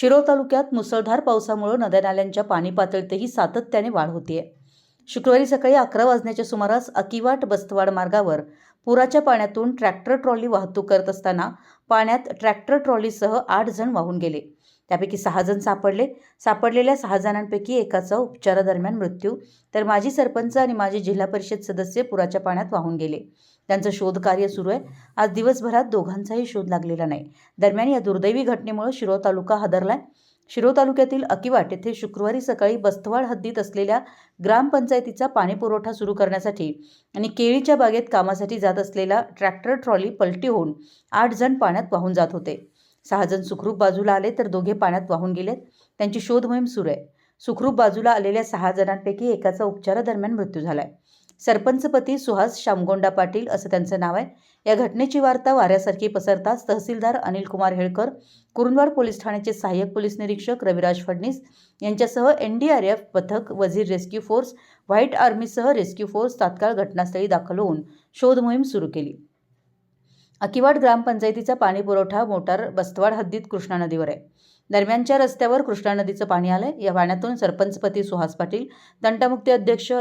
शिरोळ तालुक्यात मुसळधार पावसामुळे नद्या नाल्यांच्या पाणी पातळीतही सातत्याने वाढ होतीये. शुक्रवारी सकाळी अकरा वाजण्याच्या सुमारास अकिवाट बस्तवाड मार्गावर पुराच्या पाण्यातून ट्रॅक्टर ट्रॉली वाहतूक करत असताना पाण्यात ट्रॅक्टर ट्रॉलीसह आठ जण वाहून गेले. त्यापैकी सहा जण सापडले. सापडलेल्या सहा जणांपैकी एकाचा उपचारादरम्यान मृत्यू. तर माजी सरपंच आणि माजी जिल्हा परिषद सदस्य पुराच्या पाण्यात वाहून गेले. त्यांचं शोध कार्य सुरू आहे. आज दिवसभरात दोघांचाही शोध लागलेला नाही. दरम्यान या दुर्दैवी घटनेमुळे शिरो तालुका हादरलाय. शिरो तालुक्यातील अकिवाट येथे शुक्रवारी सकाळी बस्तवाड हद्दीत असलेल्या ग्रामपंचायतीचा पाणीपुरवठा सुरू करण्यासाठी आणि केळीच्या बागेत कामासाठी जात असलेला ट्रॅक्टर ट्रॉली पलटी होऊन आठ जण पाण्यात वाहून जात होते. सहा जण सुखरूप बाजूला आले तर दोघे पाण्यात वाहून गेलेत. त्यांची शोध मोहीम सुरू आहे. सुखरूप बाजूला आलेल्या सहा जणांपैकी एकाचा उपचारादरम्यान मृत्यू झाला आहे सरपंचपती सुहास शामगोंडा पाटील असं त्यांचं नाव आहे. या घटनेची वार्ता वाऱ्यासारखी पसरताच तहसीलदार अनिल कुमार हेळकर कुरुंदवाड पोलीस ठाण्याचे सहाय्यक पोलीस निरीक्षक रविराज फडणीस यांच्यासह एन डी आर एफ पथक वझीर रेस्क्यू फोर्स व्हाईट आर्मीसह रेस्क्यू फोर्स तात्काळ घटनास्थळी दाखल होऊन शोध मोहीम सुरू केली. अकिवाड ग्रामपंचायतीचा पाणीपुरवठा मोटार बस्तवाड हद्दीत कृष्णा नदीवर आहे. दरम्यानच्या रस्त्यावर कृष्णा नदीचं पाणी आलंय. या पाण्यातून सरपंचपती सुहास पाटील तंटामुक्ती अध्यक्ष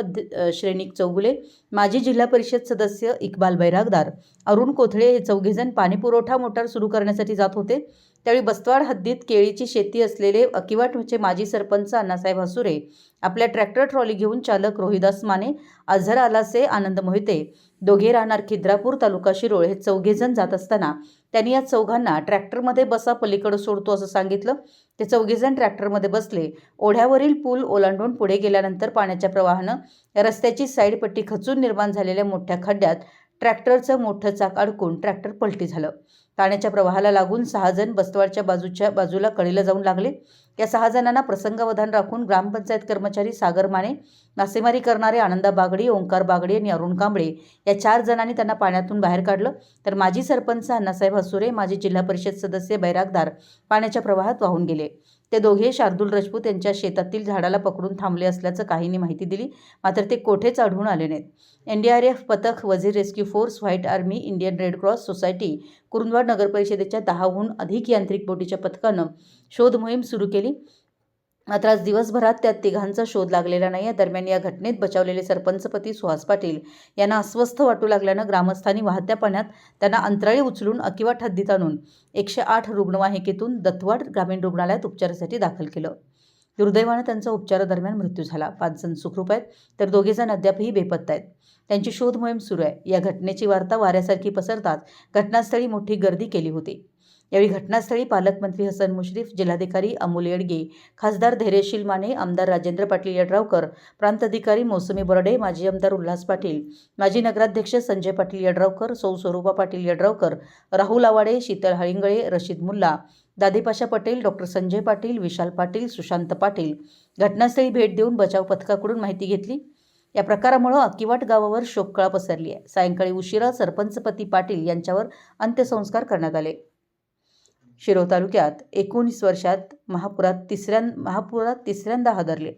श्रेणिक चौगुले माजी जिल्हा परिषद सदस्य इक्बाल बैरागदार अरुण कोथळे हे चौघेजण पाणीपुरवठा मोटार सुरू करण्यासाठी जात होते. त्यावेळी बस्तवाड हद्दीत केळीची शेती असलेले अकिवाटचे माजी सरपंच अण्णासाहेब हसुरे आपल्या ट्रॅक्टर ट्रॉली घेऊन चालक रोहिदास माने अझर आलासे आनंद मोहिते दोघे राहणार खिद्रापूर तालुका शिरोळ हे चौघेजण जात असताना त्यांनी या चौघांना ट्रॅक्टरमध्ये बसा पलीकडे सोडतो असं सांगितलं. ते चौघेजण ट्रॅक्टरमध्ये बसले. ओढ्यावरील पूल ओलांडून पुढे गेल्यानंतर पाण्याच्या प्रवाहानं रस्त्याची साईडपट्टी खचून निर्माण झालेल्या मोठ्या खड्ड्यात ट्रॅक्टरचं मोठं चाक अडकून ट्रॅक्टर पलटी झालं. पाण्याच्या प्रवाहाला लागून सहा जण बस्तवाडच्या बाजूच्या बाजूला कडेला जाऊन लागले. या सहा जणांना प्रसंगावधान राखून ग्रामपंचायत कर्मचारी सागर माने मासेमारी करणारे आनंदा बागडी ओंकार बागडी आणि अरुण कांबळे या चार जणांनी त्यांना पाण्यातून बाहेर काढलं. तर माजी सरपंच अण्णासाहेब हसुरे माजी जिल्हा परिषद सदस्य बैरागदार पाण्याच्या प्रवाहात वाहून गेले. ते दोघे शार्दूल राजपूत यांच्या शेतातील झाडाला पकडून थांबले असल्याचं काहींनी माहिती दिली. मात्र ते कोठेच आढळून आले नाहीत. एन डी आर एफ पथक Wazir rescue force white army Indian red cross society Kurundwad नगरपरिषदेच्या दहाहून अधिक यांत्रिक बोटीच्या पथकानं शोध मोहीम सुरू केली. मात्र आज दिवसभरात त्या तिघांचा शोध लागलेला नाही. आहे दरम्यान या घटनेत बचावलेले सरपंचपती सुहास पाटील यांना अस्वस्थ वाटू लागल्यानं ग्रामस्थांनी वाहत्या पाण्यात त्यांना अंतराळी उचलून अकिवाट हद्दीत आणून एकशे आठ रुग्णवाहिकेतून दत्तवाड ग्रामीण रुग्णालयात उपचारासाठी दाखल केलं. दुर्दैवानं त्यांचा उपचारादरम्यान मृत्यू झाला. पाच जण सुखरूप आहेत तर दोघे जण अद्यापही बेपत्ता आहेत. त्यांची शोध मोहीम सुरू आहे. या घटनेची वार्ता वाऱ्यासारखी पसरताच घटनास्थळी मोठी गर्दी केली होती. यावेळी घटनास्थळी पालकमंत्री हसन मुश्रीफ जिल्हाधिकारी अमोल येडगे खासदार धैर्यशील माने आमदार राजेंद्र पाटील यड्रावकर प्रांताधिकारी मोसमी मौसमी बर्डे माजी आमदार उल्हास पाटील माजी नगराध्यक्ष संजय पाटील यड्रावकर सौ स्वरूपा पाटील यड्रावकर राहुल आवाडे शीतल हळिंगळे रशीद मुल्ला दादेपाशा पटेल डॉक्टर संजय पाटील विशाल पाटील सुशांत पाटील. घटनास्थळी भेट देऊन बचाव पथकाकडून माहिती घेतली. या प्रकारामुळं अक्कीवाट गावावर शोककळा पसरली आहे. सायंकाळी उशिरा सरपंचपती पाटील यांच्यावर अंत्यसंस्कार करण्यात आले. शिरोळ तालुक्यात एकोणीस वर्षात महापुरात तिसऱ्या महापुरात तिसऱ्यांदा हादरले.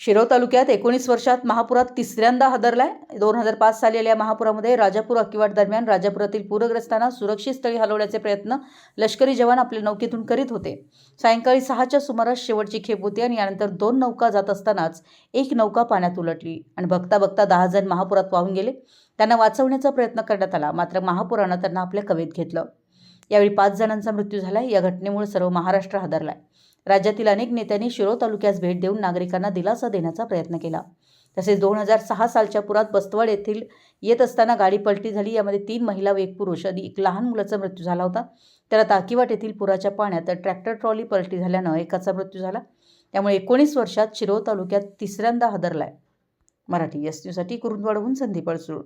शिरोळ तालुक्यात एकोणीस वर्षात महापुरात तिसऱ्यांदा हादरलाय. दोन हजार पाच साली आलेल्या महापुरामध्ये राजापूर अकिवाट दरम्यान राजापुरातील पूरग्रस्तांना सुरक्षित स्थळी हलवण्याचे प्रयत्न लष्करी जवान आपल्या नौकेतून करीत होते. सायंकाळी सहाच्या सुमारास शेवटची खेप होती आणि यानंतर दोन नौका जात असतानाच एक नौका पाण्यात उलटली आणि बघता बघता दहा जण महापुरात वाहून गेले. त्यांना वाचवण्याचा प्रयत्न करण्यात आला मात्र महापुरानं त्यांना आपल्या कवेत घेतलं. यावेळी पाच जणांचा मृत्यू झाला या घटनेमुळे सर्व महाराष्ट्र हादरलाय. राज्यातील अनेक नेत्यांनी शिरो तालुक्यास भेट देऊन नागरिकांना दिलासा देण्याचा प्रयत्न केला. तसेच दोन हजार सहा सालच्या पुरात बस्तवाड येथील येत असताना गाडी पलटी झाली. यामध्ये तीन महिला व एक पुरुष आणि एक लहान मुलाचा मृत्यू झाला होता. तर आता अकिवाट येथील पुराच्या पाण्यात ट्रॅक्टर ट्रॉली पलटी झाल्यानं एकाचा मृत्यू झाला. त्यामुळे एकोणीस वर्षात शिरो तालुक्यात तिसऱ्यांदा हादरलाय. मराठी एस न्यूजसाठी कुरुंदवाडहून संदीप अडसूळ.